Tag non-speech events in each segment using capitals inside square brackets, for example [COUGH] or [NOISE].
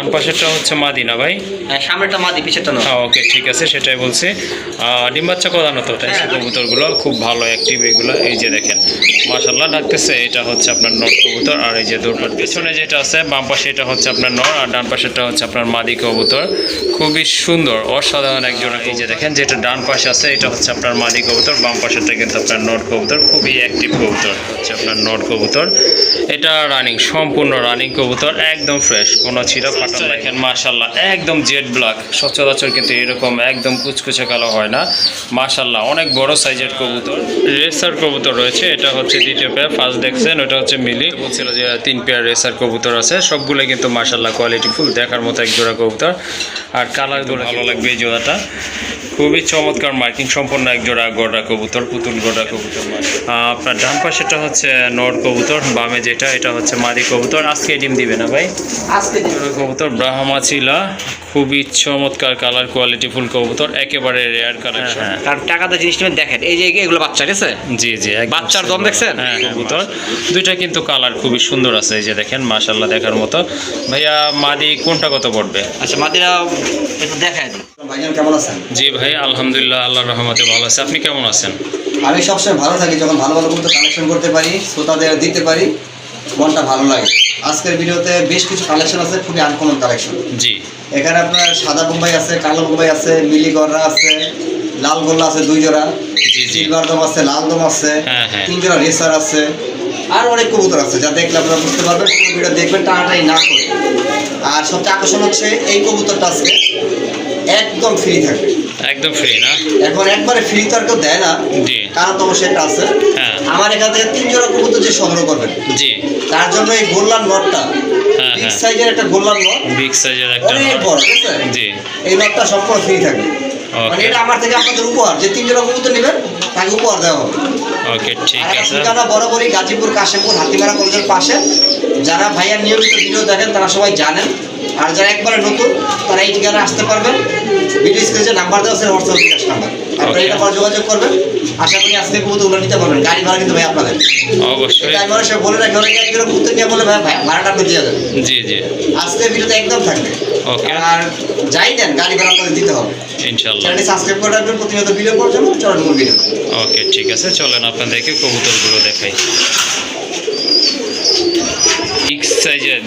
ডান পাশেরটা হচ্ছে মাদিনা ভাই? হ্যাঁ সামনেটা মাদি পিছেরটা নয়। হ্যাঁ ওকে ঠিক আছে সেটাই বলছি। ডিম বাচ্চা কদানো তো তাই হ্যাঁ। কবুতরগুলো খুব ভালো অ্যাক্টিভ এগুলো এই যে দেখেন। মাশাল্লাহ ডাকতেছে এটা হচ্ছে আপনার নর কবুতর আর এই যে দুটোর পেছনে যেটা আছে বাম পাশে এটা হচ্ছে আপনার নর আর ডান পাশেরটা হচ্ছে আপনার মাদি কবুতর। খুবই সুন্দর অসাধারণ একজন এই যে দেখেন যেটা ডান পাশে আছে এটা হচ্ছে আপনার মাদি কবুতর বাম পাশেরটা কিন্তু আপনার নর কবুতর খুবই অ্যাক্টিভ কবুতর হচ্ছে আপনার নর কবুতর। এটা রানিং সম্পূর্ণ রানিং কবুতর একদম ফ্রেশ কোনো ছিঁড়া দেখেন মাশাল্লাহ একদম জেড ব্ল্যাক। সচরাচর কিন্তু এরকম একদম কুচকুচে কালো হয় না। মাশাল্লাহ অনেক বড় সাইজের কবুতর। রেসার কবুতর রয়েছে এটা হচ্ছে দ্বিতীয় পেয়ার ফার্স্ট দেখছেন ওটা হচ্ছে মিলি। বলছিল যে তিন পেয়ার রেসার কবুতর আছে সবগুলো কিন্তু মাশাল্লাহ কোয়ালিটি ফুল দেখার মতো এক জোড়া কবুতর। আর কালারগুলো ভালো লাগবে এই জোড়াটা। খুবই চমৎকার মার্কিং সম্পন্ন এক জোড়া গোড়া কবুতর পুতুল গোড়া কবুতর আহ, আপনার ডান পাশেটা হচ্ছে নর কবুতর বামে যেটা এটা হচ্ছে মাদি কবুতর। আজকে ডিম দিবে না ভাই? আজকে জোড়া কবুতর ব্রাহ্মা চিলা খুবই চমৎকার কালার কোয়ালিটি ফুল কবুতর একেবারে রেয়ার কালেকশন হ্যাঁ কারণ টাকাতে জিনিসটা দেখেন এই যে এগুলো বাচ্চা ঠিক আছে? জি জি বাচ্চার দম দেখছেন? হ্যাঁ কবুতর। দুইটা কিন্তু কালার খুবই সুন্দর আছে এই যে দেখেন মাশাল্লাহ দেখার মতো। ভাইয়া মাদি কোনটা কত পড়বে? আচ্ছা মাদিরা একটু দেখায় দিই। ভাইজান কেমন আছেন? জি ভাই আলহামদুলিল্লাহ আল্লাহর রহমতে ভালো আছে। আপনি কেমন আছেন? আমি সবসময় ভালো থাকি যখন ভালো ভালো কবুতর কালেকশন করতে পারি শ্রোতাদের দিতে পারি মনটা ভালো লাগে। আজকের ভিডিওতে বেশ কিছু কালেকশন আছে খুবই আনকমন কালেকশন জি। এখানে আপনার সাদা বোম্বাই আছে কালো বোম্বাই আছে মিলি গররা আছে লাল গোল্লা আছে দুই জোড়া জি জি। সিলভার দম আছে লাল দম আছে হ্যাঁ, হ্যাঁ। তিন জোড়া রেসার আছে আর অনেক কবুতর আছে যা দেখলে আপনারা বুঝতে পারবেন পুরো ভিডিও দেখবেন টানাটাই না করে। আর সবচেয়ে আকর্ষণ হচ্ছে এই কবুতরটা আজকে একদম ফ্রি থাকবে একদম ফ্রি না? এখন একবারে ফ্রি তো আর কেউ দেয় না জি। কারণ তো একটা আছে। হ্যাঁ। আমার এখান থেকে তিন জোড়া কবুতর যে সংগ্রহ করবেন জি। তার জন্য এই গোল্লার নটটা বিগ সাইজের একটা গোল্লার নট বিগ সাইজের একটা অনেক বড় জি। এই নটটা সম্পূর্ণ ফ্রি থাকবে। মানে এটা আমার থেকে আপনাদের উপহার। যে তিন জোড়া কবুতর নেবেন তাকে উপহার দেওয়া হবে। ওকে ঠিক আছে। ঠিকানা বরাবরই গাজীপুর কাশেমপুর হাতিমারা কলেজের পাশে। যারা ভাইয়ার নিয়মিত ভিডিও দেখেন তারা সবাই জানেন। আর যারা একবারে নতুন তারা এই ঠিকানা আসতে পারবেন। ভিডিও স্ক্রিনে নাম্বার দেওয়া আছে হোয়াটসঅ্যাপ বিকাশ নাম্বার। আপনারা এটা পরে যোগাযোগ করবেন। আশা করি আজকে কবুতরগুলো নিতে পারবেন। গাড়ি ভাড়া কিন্তু ভাই আপনাদের। অবশ্যই। বলে রাখি অনেকে এক কিলো কবুতর নিয়ে বলে ভাই ভাড়াটা আপনি দিয়ে দেবেন জি জি। আজকে ভিডিওতে একদম থাকবে। ওকে আর যাই দেন গাড়ি ভাড়া আপনাদের দিতে হবে। ইনশাল্লাহ চ্যানেলটি সাবস্ক্রাইব করে রাখবেন প্রতিনিয়ত ভিডিও পাওয়ার জন্য। ভিডিও। ওকে ঠিক আছে চলেন আপনাদেরকে কবুতরগুলো দেখাই।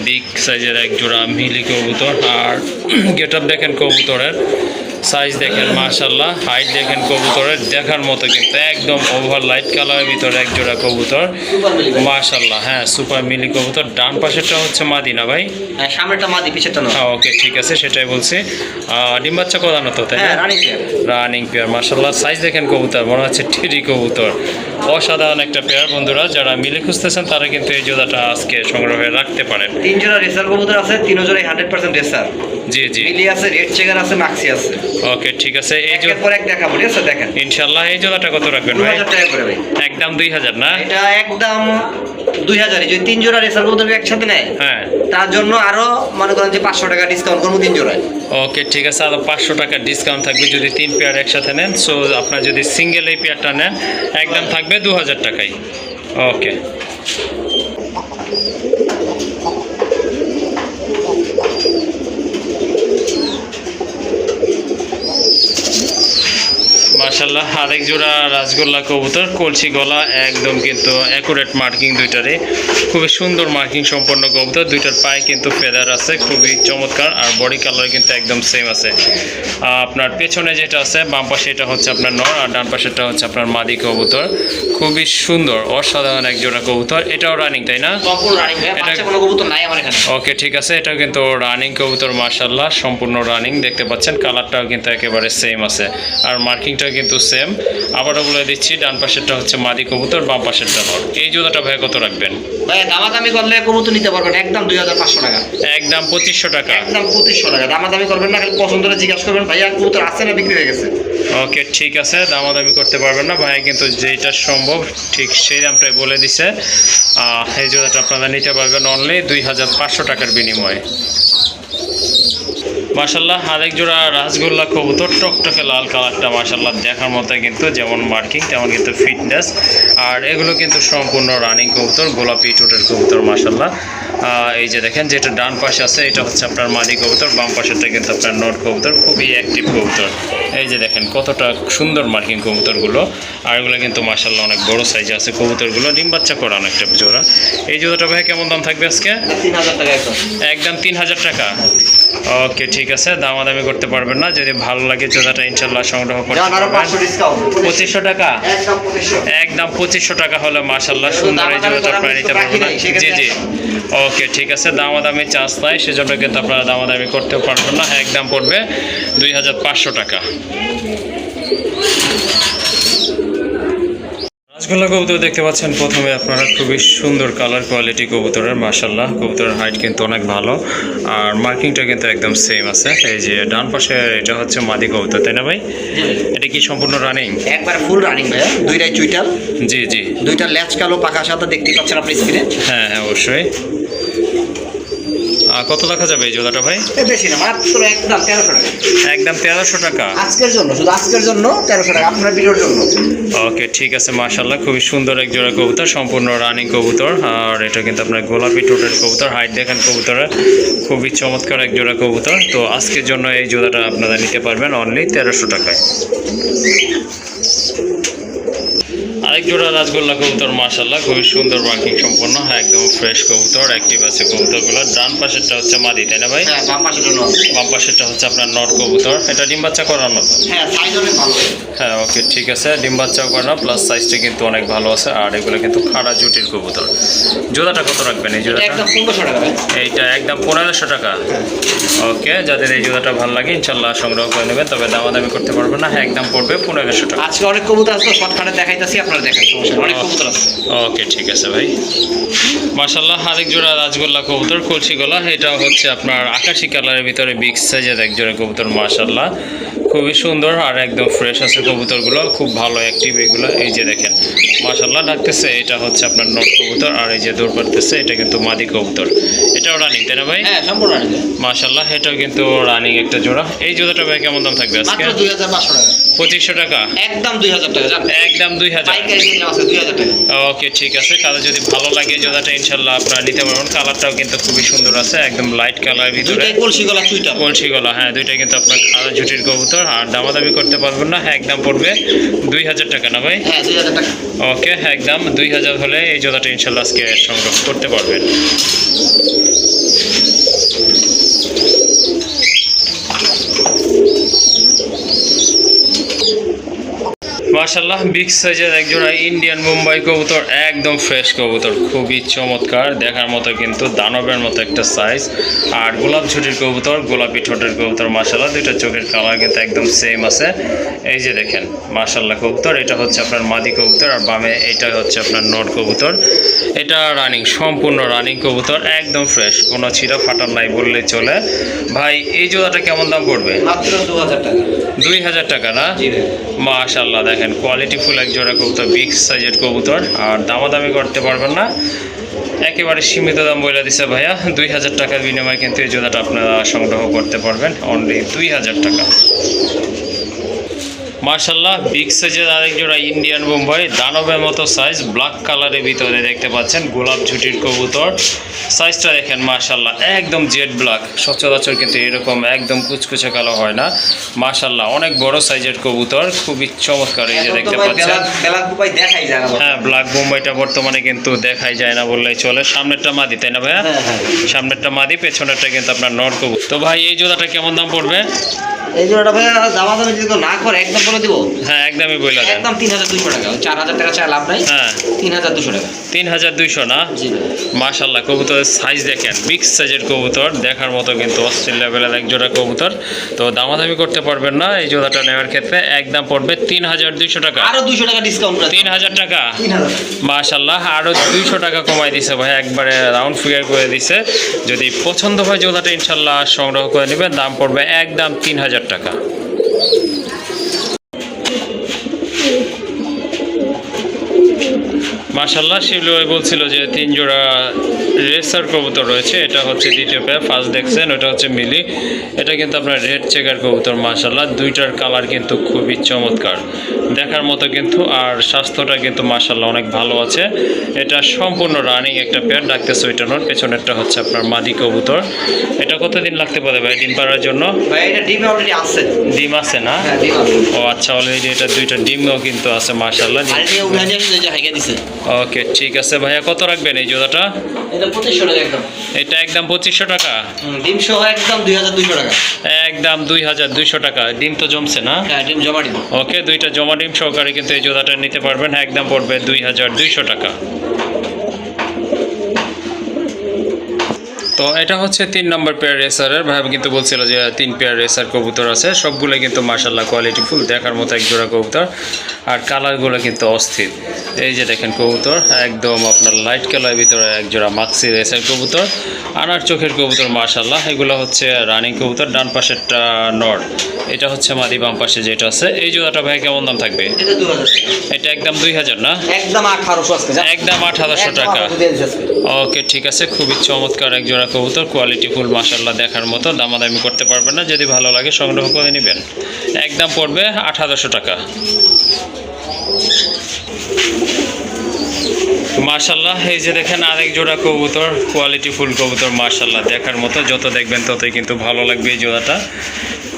বিগ সাইজের এক জোড়া মিলি কবুতর আর [CLEARS THROAT] গেট আপ দেখেন কবুতরের। সাইজ দেখেন মাশাল্লাহ হাইট দেখেন কবুতরের দেখার মতো কিন্তু। একদম ওভার লাইট কালারের ভিতরে এক জোড়া কবুতর। মাশাল্লাহ হ্যাঁ সুপার মিলি কবুতর। ডান পাশেরটা হচ্ছে মাদিনা ভাই। হ্যাঁ সামনেটা মাদি পিছেরটা নয়। হ্যাঁ ওকে ঠিক আছে সেটাই বলছি। ডিম বাচ্চা কদানো তো তাই না? রানী পেয়ার মার্শাল্লাহ সাইজ দেখেন কবুতর মনে হচ্ছে টিরি কবুতর। অসাধারণ একটা পেয়ার বন্ধুরা। যারা মিলে খুঁজতেছেন তারা কিন্তু এই জোড়াটা আজকে সংগ্রহে রাখতে পারেন। তিন জোড়া রেসার কবুতর আছে তিন জোড়াই হান্ড্রেড পার্সেন্ট রেসার। জি জি। মিলি আছে রেড চেকার আছে মাক্সি আছে। ওকে ঠিক আছে। এই একের জোড়া পর এক দেখাবো ঠিক আছে? দেখেন। এই জোড়াটা কত রাখবেন ভাই? হাজার টাকা করে ভাই। একদম না? এটা একদম যদি তিন জোড়া রেসার একসাথে নেয়? হ্যাঁ। তার জন্য আরও মনে করেন যে পাঁচশো টাকা ডিসকাউন্ট করব তিন জোড়ায়। ওকে ঠিক আছে। আরও টাকার ডিসকাউন্ট থাকবে যদি তিন পেয়ার একসাথে নেন। সো আপনার যদি সিঙ্গেল এই পেয়ারটা নেন একদম থাকবে দু হাজার টাকাই ওকে। মার্শাল্লাহ আরেক জোড়া রাসগোল্লা কবুতর কলসি গলা একদম কিন্তু অ্যাকুরেট মার্কিং দুইটারই। খুবই সুন্দর মার্কিং সম্পন্ন কবুতর দুইটার পায়ে কিন্তু ফেদার আছে খুবই চমৎকার আর বডি কালার কিন্তু একদম সেম আছে। আপনার পেছনে যেটা আছে বাম পাশে এটা হচ্ছে আপনার নর আর ডান পাশেটা হচ্ছে আপনার মাদি কবুতর। খুবই সুন্দর অসাধারণ এক জোড়া কবুতর। এটাও রানিং তাই না? এটা- ওকে ঠিক আছে এটাও কিন্তু রানিং কবুতর মার্শাল্লাহ সম্পূর্ণ রানিং দেখতে পাচ্ছেন কালারটাও কিন্তু একেবারে সেম আছে। আর মার্কিংটাও কিন্তু সেম আবারও বলে দিচ্ছি ডান পাশেরটা হচ্ছে মাদি কবুতর বাম পাশেরটা নর। এই জোড়াটা ভাই কত রাখবেন? ভাই দামাদামি করলে কবুতর নিতে পারবেন একদম দুই হাজার পাঁচশো টাকা। একদম পঁচিশশো টাকা। একদম পঁচিশশো টাকা। দামাদামি করবেন না খালি পছন্দ করে জিজ্ঞাসা করবেন ভাইয়া কবুতর আছে না বিক্রি হয়ে গেছে? ওকে ঠিক আছে দামাদামি করতে পারবেন না। ভাই কিন্তু যেটা সম্ভব ঠিক সেই দামটাই বলে দিছে। এই জোড়াটা আপনারা নিতে পারবেন অনলি দুই হাজার পাঁচশো টাকার বিনিময়ে। মাশাল্লাহ আরেক জোড়া রাসগোল্লা কবুতর, টকটকে লাল কালারটা মার্শাল্লাহ দেখার মতো কিন্তু, যেমন মার্কিং, তেমন কিন্তু ফিটনেস। আর এগুলো কিন্তু সম্পূর্ণ রানিং কবুতর, গোলাপি টুটের কবুতর মাশাল্লাহ এই যে দেখেন, যেটা ডান পাশে আছে, এটা হচ্ছে আপনার মাদি কবুতর, বাম পাশেটা কিন্তু আপনার নট কবুতর, খুবই অ্যাক্টিভ কবুতর। এই যে দেখেন কতটা সুন্দর মার্কিং কবুতরগুলো। আর এগুলো কিন্তু মাশাল্লাহ অনেক বড় সাইজে আছে কবুতরগুলো। ডিম বাচ্চা করা অনেকটা জোড়া। এই জোড়াটা ভাই কেমন দাম থাকবে আজকে? একদম। তিন হাজার টাকা। ওকে ঠিক আছে দামাদামি করতে পারবেন না। যদি ভালো লাগে জোড়াটা ইনশাল্লাহ সংগ্রহ করতে পঁচিশশো টাকা? একদম পঁচিশশো। টাকা হলে মার্শাল্লাহ সুন্দর এই জোড়াটা আপনারা নিতে পারবেন জি জি। ওকে ঠিক আছে। দামাদামি চার্জ নাই, সেজন্য কিন্তু আপনারা দামাদামি করতেও পারবেন না। একদম পড়বে দুই হাজার পাঁচশো টাকা। রাসগোল্লা কবুতর দেখতে পাচ্ছেন প্রথমে আপনারা খুবই সুন্দর কালার কোয়ালিটি কবুতরের মাসাল্লাহ কবুতরের হাইট কিন্তু অনেক ভালো। আর মার্কিংটা কিন্তু একদম সেম আছে। এই যে ডান পাশে এটা হচ্ছে মাদি কবুতর তাই না ভাই? এটা কি সম্পূর্ণ রানিং একবার ফুল রানিং ভাইয়া। দুইটাই চুইটাল। জি জি। দুইটা ল্যাচ কালো পাকা সাদা দেখতে পাচ্ছেন আপনি স্ক্রিনে হ্যাঁ হ্যাঁ অবশ্যই। কত দেখা যাবে এই জোড়াটা ভাই? বেশি না মাত্র একদম তেরোশো টাকা। একদম তেরোশো টাকা? আজকের জন্য শুধু আজকের জন্য তেরোশো টাকা আপনার ভিডিওর জন্য। ওকে ঠিক আছে মাশাল্লাহ খুবই সুন্দর এক জোড়া কবুতর সম্পূর্ণ রানিং কবুতর আর এটা কিন্তু আপনার গোলাপি টোটের কবুতর হাইট দেখেন কবুতরের খুবই চমৎকার এক জোড়া কবুতর। তো আজকের জন্য এই জোড়াটা আপনারা নিতে পারবেন অনলি তেরোশো টাকায়। আরেক জোড়া রাজগোল্লা কবুতর মাশাল্লাহ খুবই সুন্দর মার্কিং সম্পন্ন। হ্যাঁ একদম ফ্রেশ কবুতর অ্যাক্টিভ আছে কবুতরগুলো। ডান পাশেরটা হচ্ছে মাদি তাই না ভাই? হ্যাঁ বাম পাশেরটা হচ্ছে আপনার নট কবুতর। এটা ডিম বাচ্চা করানো হ্যাঁ ভালো। হ্যাঁ ওকে ঠিক আছে। ডিম বাচ্চাও করে না প্লাস সাইজটা কিন্তু অনেক ভালো আছে। আর এগুলো কিন্তু খাড়া জুটির কবুতর। জোড়াটা কত রাখবেন এই জোড়াটা? একদম পনেরোশো টাকা এইটা একদম পনেরোশো টাকা। ওকে যাদের এই জোড়াটা ভালো লাগে ইনশাল্লাহ সংগ্রহ করে নেবেন। তবে দামাদামি করতে পারবেন না। হ্যাঁ একদম পড়বে পনেরোশো টাকা। আজকে অনেক কবুতর আছে তো শর্টকাটে দেখাইতেছি আপনারা দেখেন সমস্যা অনেক কবুতর আছে। ওকে ঠিক আছে ভাই। মাশাল্লাহ আরেক জোড়া রাজগোল্লা কবুতর কলসি গলা। এটা হচ্ছে আপনার আকাশি কালারের ভিতরে বিগ সাইজের এক জোড়া কবুতর মার্শাল্লাহ খুবই সুন্দর আর একদম ফ্রেশ আছে কবুতরগুলো। খুব ভালো অ্যাক্টিভ এগুলো। এই যে দেখেন মার্শাল্লাহ ডাকতেছে এটা হচ্ছে আপনার নট কবুতর আর এই যে দৌড় পারতেছে এটা কিন্তু মাদি কবুতর। এটাও রানিং তাই না ভাই? হ্যাঁ সম্পূর্ণ রানিং মার্শাল্লাহ এটাও কিন্তু রানিং একটা জোড়া। এই জোড়াটা ভাই কেমন দাম থাকবে আজকে? মাত্র টাকা। পঁচিশশো টাকা? একদম দুই হাজার টাকা একদম দুই হাজার। পাইকারি আছে টাকা। ওকে ঠিক আছে। কালার যদি ভালো লাগে জোড়াটা ইনশাল্লাহ আপনারা নিতে পারবেন। কালারটাও কিন্তু খুবই সুন্দর আছে একদম লাইট কালার ভিতরে। কলসি গলা কলসি গলা হ্যাঁ দুইটা কিন্তু আপনার খাওয়া জুটির কবুতর। আর দামাদামি করতে পারবেন না একদম পড়বে দুই হাজার টাকা না ভাই? হ্যাঁ ওকে একদম দুই হাজার হলে এই জোড়াটা ইনশাল্লাহ আজকে সংগ্রহ করতে পারবেন। মার্শাল্লাহ বিগ সাইজের একজোড়া ইন্ডিয়ান মুম্বাই কবুতর একদম ফ্রেশ কবুতর খুবই চমৎকার দেখার মতো কিন্তু দানবের মতো একটা সাইজ আর গোলাপ ঝুটির কবুতর গোলাপি ঠোঁটের কবুতর মার্শাল্লাহ দুইটা চোখের কালার কিন্তু একদম সেম আছে। এই যে দেখেন মার্শাল্লাহ কবুতর এটা হচ্ছে আপনার মাদি কবুতর আর বামে এটা হচ্ছে আপনার নট কবুতর। এটা রানিং সম্পূর্ণ রানিং কবুতর একদম ফ্রেশ কোনো ছিঁড়া ফাটার নাই বললেই চলে। ভাই এই জোড়াটা কেমন দাম পড়বে? মাত্র দু হাজার টাকা। দুই হাজার টাকা না? জি ভাই। দেখেন কোয়ালিটি ফুল এক জোড়া কবুতর বিগ সাইজের কবুতর, আর দামাদামি করতে পারবেন না। একেবারে সীমিত দাম বলে দিছে ভাইয়া। দুই হাজার টাকার বিনিময়ে কিন্তু এই জোড়াটা আপনারা সংগ্রহ করতে পারবেন। অনলি দুই হাজার টাকা। মার্শাল্লাহ বিগ সাইজের আরেক জোড়া ইন্ডিয়ান বোম্বাই দানবের মতো সাইজ ব্ল্যাক কালারের ভিতরে দেখতে পাচ্ছেন গোলাপ ঝুটির কবুতর। সাইজটা দেখেন মার্শাল্লাহ একদম জেড ব্ল্যাক সচরাচর কিন্তু এরকম একদম কুচকুচে কালো হয় না। মার্শাল্লাহ অনেক বড় সাইজের কবুতর খুবই চমৎকার এই যে দেখতে পাচ্ছেন। হ্যাঁ ব্ল্যাক বোম্বাইটা বর্তমানে কিন্তু দেখাই যায় না বললেই চলে। সামনেরটা মাদি তাই না ভাইয়া? হ্যাঁ হ্যাঁ। সামনেরটা মাদি পেছনেরটা কিন্তু আপনার নর কবুতর। তো ভাই এই জোড়াটা কেমন দাম পড়বে? এই জোড়াটা ভাই দামা দামি যদি না করে একদম বলে দিব হ্যাঁ একদমই বইলা দেন। একদম টাকা। টাকা লাভ নাই। হ্যাঁ। টাকা। না? জি কবুতরের সাইজ দেখেন। বিগ সাইজের কবুতর দেখার মতো কিন্তু অস্ট্রেল লেভেলের এক জোড়া কবুতর। তো দামাদামি করতে পারবেন না এই জোড়াটা নেওয়ার ক্ষেত্রে একদম পড়বে তিন হাজার দুইশো টাকা। আরও দুশো টাকা ডিসকাউন্ট তিন হাজার টাকা? তিন হাজার। মাশাল্লাহ আরও দুইশো টাকা কমাই দিছে ভাই একবারে রাউন্ড ফিগার করে দিছে। যদি পছন্দ হয় জোড়াটা ইনশাল্লাহ সংগ্রহ করে নেবেন দাম পড়বে একদম তিন হাজার টাকা। মাশাল্লাহ শিবলি বলছিল যে তিন জোড়া রেসার কবুতর রয়েছে এটা হচ্ছে দ্বিতীয় পেয়ার ফার্স্ট দেখছেন ওটা হচ্ছে মিলি। এটা কিন্তু আপনার রেড চেকার কবুতর মাশাল্লাহ দুইটার কালার কিন্তু খুবই চমৎকার। দেখার মতো কিন্তু আর স্বাস্থ্যটা কিন্তু মাশাল্লাহ অনেক ভালো আছে। এটা সম্পূর্ণ রানিং একটা পেয়ার ডাকতে ওইটা নোট পেছনেরটা হচ্ছে আপনার মাদি কবুতর। এটা কতদিন লাগতে পারে ভাই ডিম পাড়ার জন্য? ডিমে আছে। না? হ্যাঁ ও আচ্ছা অলরেডি এটা দুইটা ডিমও কিন্তু আছে দিছে। ওকে ঠিক আছে ভাইয়া কত রাখবেন এই জোড়াটা? এটা পঁচিশশো টাকা একদম। এটা একদম পঁচিশশো টাকা? হুম, ডিম সহ একদম দুই হাজার দুইশো টাকা। একদম দুই হাজার দুইশো টাকা। ডিম তো জমছে না? হ্যাঁ ডিম জমা দিব ওকে দুইটা জমা ডিম সহকারে কিন্তু এই জোড়াটা নিতে পারবেন। একদম পড়বে দুই হাজার দুইশো টাকা। তো এটা হচ্ছে তিন নম্বর পেয়ার রেসারের ভাই কিন্তু বলছিল যে তিন পেয়ার রেসার কবুতর আছে। সবগুলো কিন্তু মার্শাল্লাহ কোয়ালিটি ফুল দেখার মতো এক জোড়া কবুতর। আর কালারগুলো কিন্তু অস্থির। এই যে দেখেন কবুতর একদম আপনার লাইট কালার ভিতরে এক জোড়া মাক্সি রেসার কবুতর। আনার চোখের কবুতর মার্শাল্লাহ এগুলো হচ্ছে রানিং কবুতর ডান পাশেরটা নর। এটা হচ্ছে মাদি বাম পাশে যেটা আছে। এই জোড়াটা ভাই কেমন দাম থাকবে? এটা একদম দুই হাজার না? একদম আঠারোশো একদম আট হাজারশো টাকা। 1800 দিয়ে দিচ্ছি আজকে। ওকে ঠিক আছে। খুবই চমৎকার এক জোড়া কবুতর কোয়ালিটি ফুল মাসাল্লাহ দেখার মতো, দামাদামি করতে পারবেন না, যদি ভালো লাগে সংগ্রহ করে নেবেন। একদম পড়বে আঠারোশো টাকা। মার্শাল্লাহ এই যে দেখেন আরেক জোড়া কবুতর কোয়ালিটি ফুল কবুতর মার্শাল্লাহ দেখার মতো, যত দেখবেন ততই কিন্তু ভালো লাগবে এই জোড়াটা।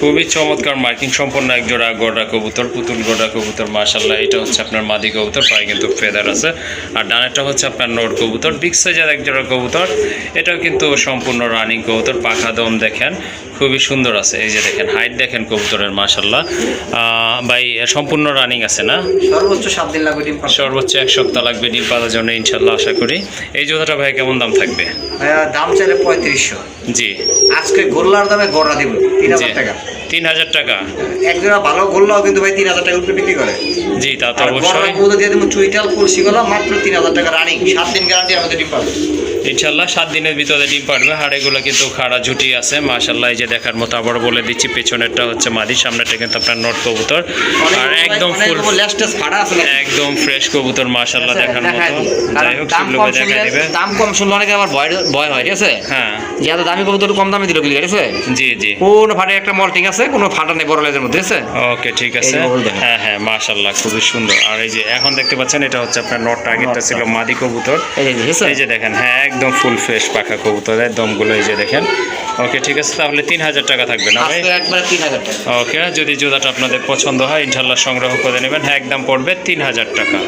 খুবই চমৎকার মার্কিং সম্পন্ন এক জোড়া গড়া কবুতর পুতুল গড়া কবুতর মার্শাল্লাহ এটা হচ্ছে আপনার মাদি কবুতর পায়ে কিন্তু ফেদার আছে। আর ডানেরটা হচ্ছে আপনার নোট কবুতর বিগ সাইজের এক জোড়া কবুতর। এটাও কিন্তু সম্পূর্ণ রানিং কবুতর পাখা দম দেখেন খুবই সুন্দর আছে। এই যে দেখেন হাইট দেখেন কবুতরের মার্শাল্লাহ ভাই সম্পূর্ণ রানিং আছে না? সর্বোচ্চ সাত দিন লাগবে ডিম সর্বোচ্চ এক সপ্তাহ লাগবে ডিম পাতার জন্য ইনশাল্লাহ আশা করি। এই জোড়াটা ভাই কেমন দাম থাকবে? দাম চাইলে পঁয়ত্রিশশো। জি। আজকে গোল্লার দামে গড়া দিব তিন হাজার টাকা। তিন হাজার টাকা। একজোড়া ভালো করলেও কিন্তু ভাই তিন হাজার টাকা উপরে বিক্রি করে। জি তা তো অবশ্যই। দিয়ে দেবো চুইটাল কলসি গলা মাত্র তিন হাজার টাকা রানিং সাত দিন গ্যারান্টি আমাদের ডিম পাবে ইনশাল্লাহ সাত দিনের ভিতরে ডিম পারবে এগুলো কিন্তু খাড়া ঝুটি আছে। মাশাল্লাহ এই যে দেখার মতো আবার বলে দিচ্ছি পেছনেরটা হচ্ছে মাদি সামনেটা কিন্তু আপনার নট কবুতর। আর একদম ফুল? একদম ফ্রেশ কবুতর মাশাল্লাহ দেখার মতো। যাই হোক দাম কম দেখা দিবে। দাম কম শুনলে অনেকে আবার ভয় ভয় হয় ঠিক আছে? হ্যাঁ। যে এত দামি কবুতর কম দামে দিল ঠিক আছে? জি জি। কোন ফাটে একটা মল্টিং আছে কোনো ফাটা নেই বড় লেজের মধ্যে আছে? ওকে ঠিক আছে। হ্যাঁ। হ্যাঁ মাশাল্লাহ খুবই সুন্দর। আর এই যে এখন দেখতে পাচ্ছেন এটা হচ্ছে আপনার নটটা আগেরটা ছিল মাদি কবুতর। এই যে দেখেন হ্যাঁ একদম ফুল ফ্রেশ পাখা কবুতরের দমগুলো এই যে দেখেন। ওকে ঠিক আছে তাহলে তিন হাজার টাকা থাকবে না ভাই? ওকে যদি জুতাটা আপনাদের পছন্দ হয় ইনশাল্লাহ সংগ্রহ করে নেবেন। হ্যাঁ একদম পড়বে তিন হাজার টাকা।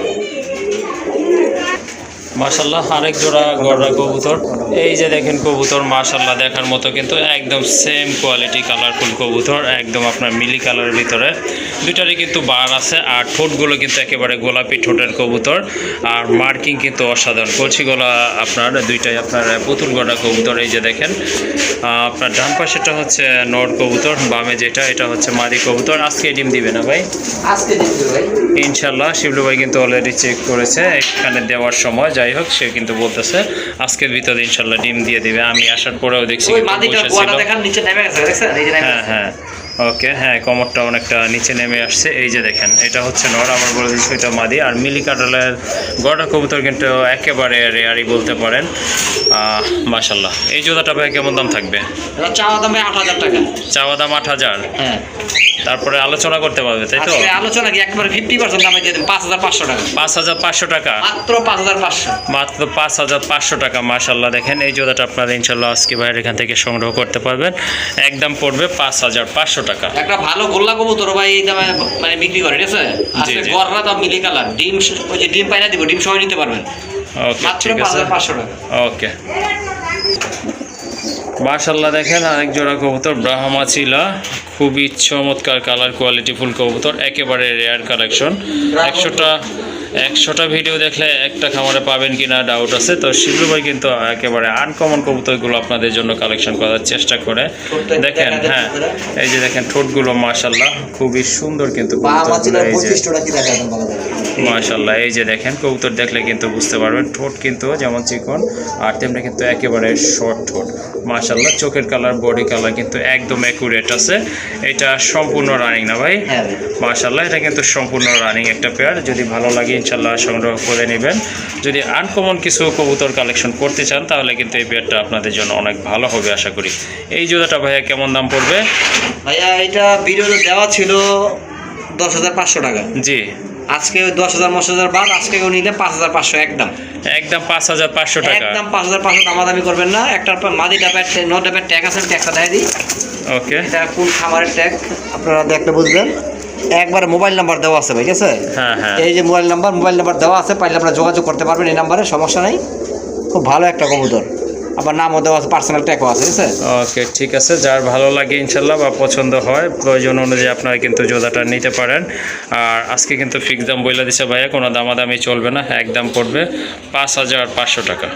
মাশাল্লাহ আরেক জোড়া গড়া কবুতর। এই যে দেখেন কবুতর মাশাল্লাহ দেখার মতো কিন্তু একদম সেম কোয়ালিটি কালারফুল কবুতর একদম আপনার মিলি কালারের ভিতরে। দুইটারই কিন্তু বার আছে আর ঠোঁটগুলো কিন্তু একেবারে গোলাপি ঠোঁটের কবুতর আর মার্কিং কিন্তু অসাধারণ। কলসি গলা আপনার দুইটাই আপনার পুতুল গড়া কবুতর এই যে দেখেন। আপনার ডান পাশেটা হচ্ছে নর কবুতর বামে যেটা এটা হচ্ছে মাদি কবুতর। আজকে ডিম দিবে না ভাই? আজকে ভাই। ইনশাল্লাহ শিবলু ভাই কিন্তু অলরেডি চেক করেছে এখানে দেওয়ার সময় যাই হোক সে কিন্তু বলতেছে আজকের ভিতরে ইনশাল্লাহ ডিম দিয়ে দিবে। আমি আসার পরেও দেখছি হ্যাঁ হ্যাঁ। ওকে হ্যাঁ কমরটা অনেকটা নিচে নেমে আসছে। এই যে দেখেন এটা হচ্ছে নর আমার বলে দিচ্ছি এটা মাদি। আর মিলি কাটালের গড়া কবুতর কিন্তু একেবারে রেয়ারি বলতে পারেন। মাশাল্লাহ এই জোড়াটা ভাই কেমন দাম থাকবে? চাওয়া দামে আট হাজার টাকা। চাওয়া দাম আট হাজার? হ্যাঁ। তারপরে আলোচনা করতে পারবে তাই তো? আলোচনা কি? একবারে ফিফটি পার্সেন্ট দামে দিয়ে দেন পাঁচ হাজার পাঁচশো টাকা। পাঁচ হাজার পাঁচশো টাকা? মাত্র পাঁচ হাজার পাঁচশো। মাত্র পাঁচ হাজার পাঁচশো টাকা মাশাল্লাহ দেখেন এই জোড়াটা আপনারা ইনশাল্লাহ আজকে বাইরে এখান থেকে সংগ্রহ করতে পারবেন। একদম পড়বে পাঁচ হাজার পাঁচশো টাকা। একটা ভালো গোল্লা কবুতর ভাই এই দামে মানে বিক্রি করে ঠিক আছে? আজকে। গররা দাম মিলি কালার। ডিম ওই যে ডিম পাইনা দিব ডিম সহ নিতে পারবেন। ওকে ঠিক আছে। ওকে। মাশাল্লাহ দেখেন আরেক জোড়া কবুতর ব্রাহ্মা চিলা খুবই চমৎকার কালার কোয়ালিটি ফুল কবুতর একেবারে রেয়ার কালেকশন একশোটা একশোটা ভিডিও দেখলে একটা খামারে পাবেন কিনা ডাউট আছে। তো শিবলু ভাই কিন্তু একেবারে আনকমন কবুতরগুলো আপনাদের জন্য কালেকশন করার চেষ্টা করে। দেখেন হ্যাঁ এই যে দেখেন ঠোঁটগুলো মাশাল্লাহ খুবই সুন্দর কিন্তু কবুতরগুলো এই যে। কি। মাশাল্লাহ এই দেখেন কবুতর দেখলে কিন্তু বুঝতে পারবেন ঠোঁট কিন্তু যেমন চিকন আর তেমনি কিন্তু একেবারে শর্ট ঠোঁট। মাশাল্লাহ চোখের কালার বডি কালার কিন্তু একদম অ্যাকুরেট আছে। এটা সম্পূর্ণ রানিং না ভাই? হ্যাঁ ভাই। মাশাল্লাহ এটা কিন্তু সম্পূর্ণ রানিং একটা পেয়ার যদি ভালো লাগে ইনশাল্লাহ সংগ্রহ করে নেবেন। যদি আনকমন কিছু কবুতর কালেকশন করতে চান তাহলে কিন্তু এই পেয়ারটা আপনাদের জন্য অনেক ভালো হবে আশা করি। এই জোড়াটা ভাইয়া কেমন দাম পড়বে? ভাইয়া এটা ভিডিওতে দেওয়া ছিল দশ হাজার পাঁচশো টাকা। জি। আজকে দশ হাজার দশ হাজার বাদ আজকে নিলে পাঁচ হাজার পাঁচশো একদম। একদম পাঁচ হাজার পাঁচশো টাকা। একদম পাঁচ হাজার পাঁচশো দামাদামি করবেন না। একটা মাদি ডাবের ন ডাবের ট্যাগ আছে ট্যাগটা দেখাই দিই। ওকে এটা কোন খাবারের ট্যাগ আপনারা দেখলে বুঝবেন। একবার মোবাইল নাম্বার দেওয়া আছে ভাই ঠিক আছে? হ্যাঁ হ্যাঁ। এই যে মোবাইল নাম্বার মোবাইল নাম্বার দেওয়া আছে পাইলে আপনারা যোগাযোগ করতে পারবেন এই নাম্বারে সমস্যা নেই। খুব ভালো একটা কবুতর। আবার নামও দেওয়া আছে পার্সোনাল ট্যাগও আছে ঠিক আছে? ওকে ঠিক আছে। যার ভালো লাগে ইনশাল্লাহ বা পছন্দ হয় প্রয়োজন অনুযায়ী আপনারা কিন্তু জোদাটা নিতে পারেন। আর আজকে কিন্তু ফিক্স দাম বলে দিছে ভাইয়া কোনো দামাদামি চলবে না একদম পড়বে পাঁচ হাজার পাঁচশো টাকা।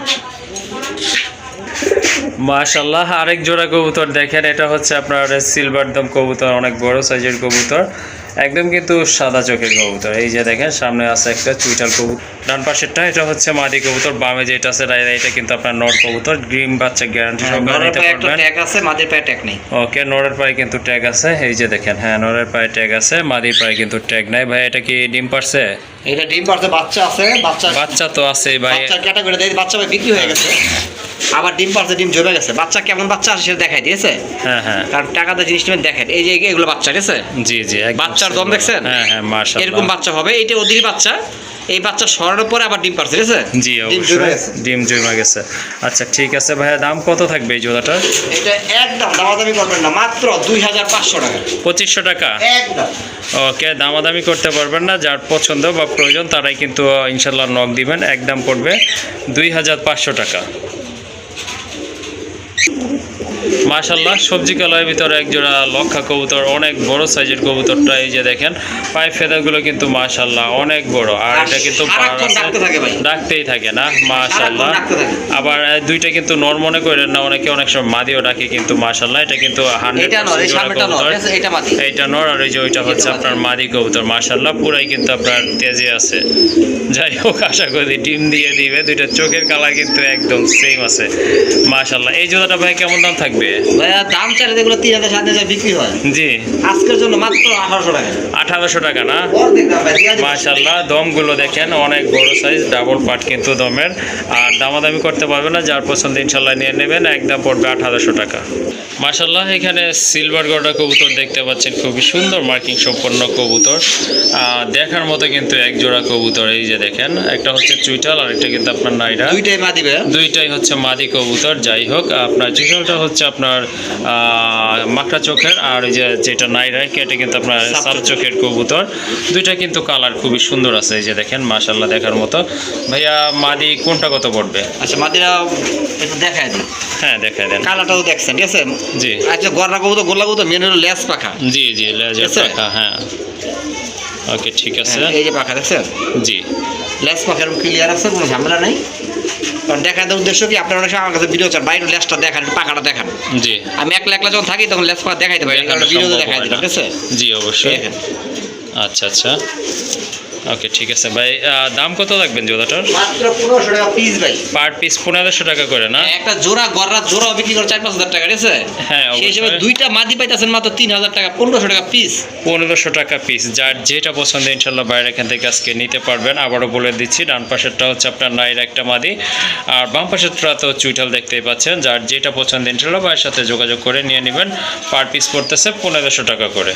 মাশাল্লাহ আরেক জোড়া কবুতর দেখেন এটা হচ্ছে আপনার সিলভার দম কবুতর অনেক বড় সাইজের কবুতর। একদম কিন্তু সাদা চোখের কবুতর। এই যে দেখেন সামনে আছে একটা চুইটাল কবুতর। ডান পাশেরটা এটা হচ্ছে মাদি কবুতর। বামে যেটা আছে এটা কিন্তু আপনার নর কবুতর। গ্রিন বাচ্চা গ্যারান্টি সহকারে নরের নিতে পায়ে একটা পারবেন। ট্যাগ আছে মাদির পায়ে ট্যাগ নেই। ওকে নরের পায়ে কিন্তু ট্যাগ আছে। এই যে দেখেন হ্যাঁ নরের পায়ে ট্যাগ আছে মাদির পায়ে কিন্তু ট্যাগ নাই। ভাই এটা কি ডিম পারছে? এটা ডিম পারতে বাচ্চা আছে বাচ্চা বাচ্চা তো আছে ভাই। বাচ্চার ক্যাটাগরি দেয় বাচ্চা ভাই বিক্রি হয়ে গেছে। আবার ডিম পারতে ডিম জমে গেছে। বাচ্চা কেমন বাচ্চা আছে সেটা দেখাই দিয়েছে হ্যাঁ হ্যাঁ। কারণ টাকাতে জিনিস নেবেন দেখেন এই যে এগুলো বাচ্চা ঠিক আছে? জি জি একদম বাচ্চার দম দেখছেন? হ্যাঁ হ্যাঁ মাশাআল্লাহ। এরকম বাচ্চা হবে এইটা ওদেরই বাচ্চা। এই বাচ্চা সরানোর পরে আবার ডিম পারছে ঠিক আছে? জি অবশ্যই। ডিম জমা গেছে। আচ্ছা ঠিক আছে ভাইয়া দাম কত থাকবে এই জোড়াটার? এটা একদম দামাদামি করবেন না মাত্র দুই হাজার পাঁচশো টাকা। পঁচিশশো টাকা? একদম। ওকে দামাদামি করতে পারবেন না যার পছন্দ বা প্রয়োজন তারাই কিন্তু ইনশাল্লাহ নক দিবেন একদম পড়বে দুই হাজার পাঁচশো টাকা। মাশাল্লাহ সবজি কালারের ভিতরে একজোড়া লক্ষা কবুতর অনেক বড় সাইজের কবুতরটা এই যে দেখেন। পায়ে ফেদাগুলো কিন্তু মাশাল্লাহ অনেক বড় আর এটা কিন্তু। ডাকতেই থাকে না মাশাল্লাহ। আবার দুইটা কিন্তু নর মনে করেন না অনেকে অনেক সময় মাদিও ডাকে কিন্তু মাশাল্লাহ এটা কিন্তু এটা নর আর ওই যে ওইটা হচ্ছে আপনার মাদি কবুতর মাশাল্লাহ পুরাই কিন্তু আপনার তেজে আছে। যাই হোক আশা করি ডিম দিয়ে দিবে দুইটা চোখের কালার কিন্তু একদম সেম আছে। মাশাল্লাহ এই জোড়াটা ভাই কেমন দাম থাকবে? ভাইয়া দাম চাইলে যেগুলো তিন হাজার সাত হাজার বিক্রি হয়। জি। আজকের জন্য মাত্র আঠারোশো টাকা। আঠারোশো টাকা না? মাশাল্লাহ দমগুলো দেখেন অনেক বড় সাইজ ডাবল পাট কিন্তু দমের। আর দামাদামি করতে পারবে না যার পছন্দ ইনশাল্লাহ নিয়ে নেবেন একদম পড়বে আঠারোশো টাকা। মাশাল্লাহ এখানে সিলভার গড়া কবুতর দেখতে পাচ্ছেন খুবই সুন্দর মার্কিং সম্পন্ন কবুতর। দেখার মতো কিন্তু এক জোড়া কবুতর এই যে দেখেন একটা হচ্ছে চুইটাল আর একটা কিন্তু আপনার নাইরা। দুইটাই মাদি দুইটাই হচ্ছে মাদি কবুতর যাই হোক আপনার চুইটালটা হচ্ছে আপনার মাকড়া চোখের আর ওই যে যেটা নাইরা কেটে কিন্তু আপনার সাপ চোখের। কবুতর। দুইটা কিন্তু কালার খুবই সুন্দর আছে এই যে দেখেন মাশাল্লাহ দেখার মতো। ভাইয়া মাদি কোনটা কত পড়বে? আচ্ছা মাদিরা একটু দেখায় দিই হ্যাঁ দেখা দেন। কালারটাও দেখছেন ঠিক আছে? জি। আচ্ছা গররা কবুতর গোল্লা কবুতর মেন হলো লেস পাখা। জি জি আছে? পাখা হ্যাঁ। ওকে ঠিক আছে। হ্যাঁ, এই যে পাখা দেখছেন? জি। লেস পাখার ক্লিয়ার আছে কোনো ঝামেলা নেই। কারণ দেখানোর উদ্দেশ্য কি আপনারা অনেক আমার কাছে ভিডিও চান বাইরে লেসটা দেখান পাখাটা দেখান। জি। আমি একলা একলা যখন থাকি তখন লেস পাখা দেখাইতে পারি সম্ভব দেখাই ঠিক আছে? জি অবশ্যই। আচ্ছা আচ্ছা। ওকে ঠিক আছে। ভাই দাম কত রাখবেন জোড়াটার? মাত্র পনেরোশো টাকা পিস ভাই। পার পিস পনেরোশো টাকা করে না? একটা জোড়া গররা জোড়া বিক্রি করে চার পাঁচ হাজার টাকা ঠিক আছে? হ্যাঁ, সেই হিসেবে দুইটা মাদি পাইতেছেন মাত্র তিন হাজার টাকা পনেরোশো টাকা পিস পনেরোশো টাকা পিস যার যেটা পছন্দ ইনশাল্লাহ বাইরে এখান থেকে আজকে নিতে পারবেন। আবারও বলে দিচ্ছি ডান পাশেরটা হচ্ছে আপনার নাইর একটা মাদি। আর বাম পাশেরটা তো চুইটাল দেখতেই পাচ্ছেন। যার যেটা পছন্দ ইনশাল্লাহ ভাইয়ের সাথে যোগাযোগ করে নিয়ে নেবেন। পার পিস পড়তেছে পনেরোশো টাকা করে।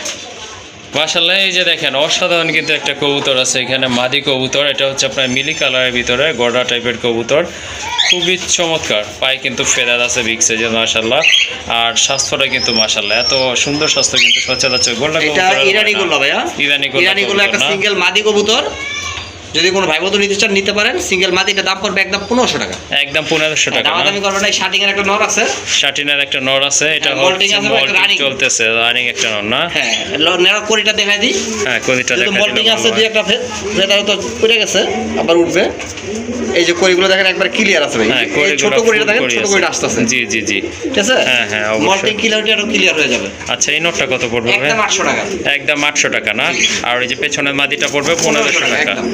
মাসাল্লাহ এই যে দেখেন অসাধারণ কিন্তু একটা কবুতর আছে এখানে মাদি কবুতর। এটা হচ্ছে আপনার মিলি কালারের ভিতরে গড়া টাইপের কবুতর। খুবই চমৎকার পায়ে কিন্তু ফেরার আছে বিগ সাইজের মাসাল্লাহ আর স্বাস্থ্যটা কিন্তু মাসাল্লাহ এত সুন্দর স্বাস্থ্য কিন্তু সচরাচর গোল্লা কবুতর ইরানি গোল্লা ভাইয়া? ইরানি গোল্লা একটা সিঙ্গেল মাদি কবুতর? যদি কোনো ভাই বন্ধু নিতে চান নিতে পারেন সিঙ্গেল মাদিটা দাম পড়বে একদম পনেরোশো টাকা। একদম পনেরোশো টাকা দামা দামি করবেন এই শার্টিং এর একটা নর আছে। শাটিনের একটা নর আছে এটা হ্যাঁ, আছে running? চলতেছে রানিং একটা নর না? হ্যাঁ নেড়া করিটা দেখাই দিই। হ্যাঁ কদিটা যেহেতু দেখা মল্টিং আছে দুই একটা ফেদার তো পড়ে গেছে আবার উঠবে। এই যে কড়িগুলো দেখেন একবার ক্লিয়ার আছে ভাই। হ্যাঁ ছোট দেখেন ছোট আসতেছে। জি জি জি। ঠিক আছে? হ্যাঁ, হ্যাঁ, অবশ্যই। মল্টিং ক্লিয়ারিটি আরও ক্লিয়ার হয়ে যাবে। আচ্ছা এই নোটটা কত পড়বে একদম আটশো টাকা। একদম আটশো টাকা না? আর ওই যে পেছনের মাদিটা পড়বে পনেরোশো টাকা। একদম।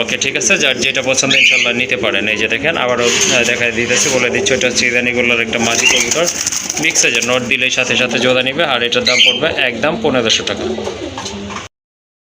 ওকে, ঠিক আছে, যার যেটা পছন্দ ইনশাল্লাহ নিতে পারেন। এই যে দেখেন, আবারও দেখা দিতেছি, বলে দিচ্ছি ওইটা হচ্ছে একটা মাঝি কবুতর। মিক্স আছে নোট দিলে সাথে সাথে জোদা নিবে, আর এটার দাম পড়বে একদম পনেরোশো টাকা।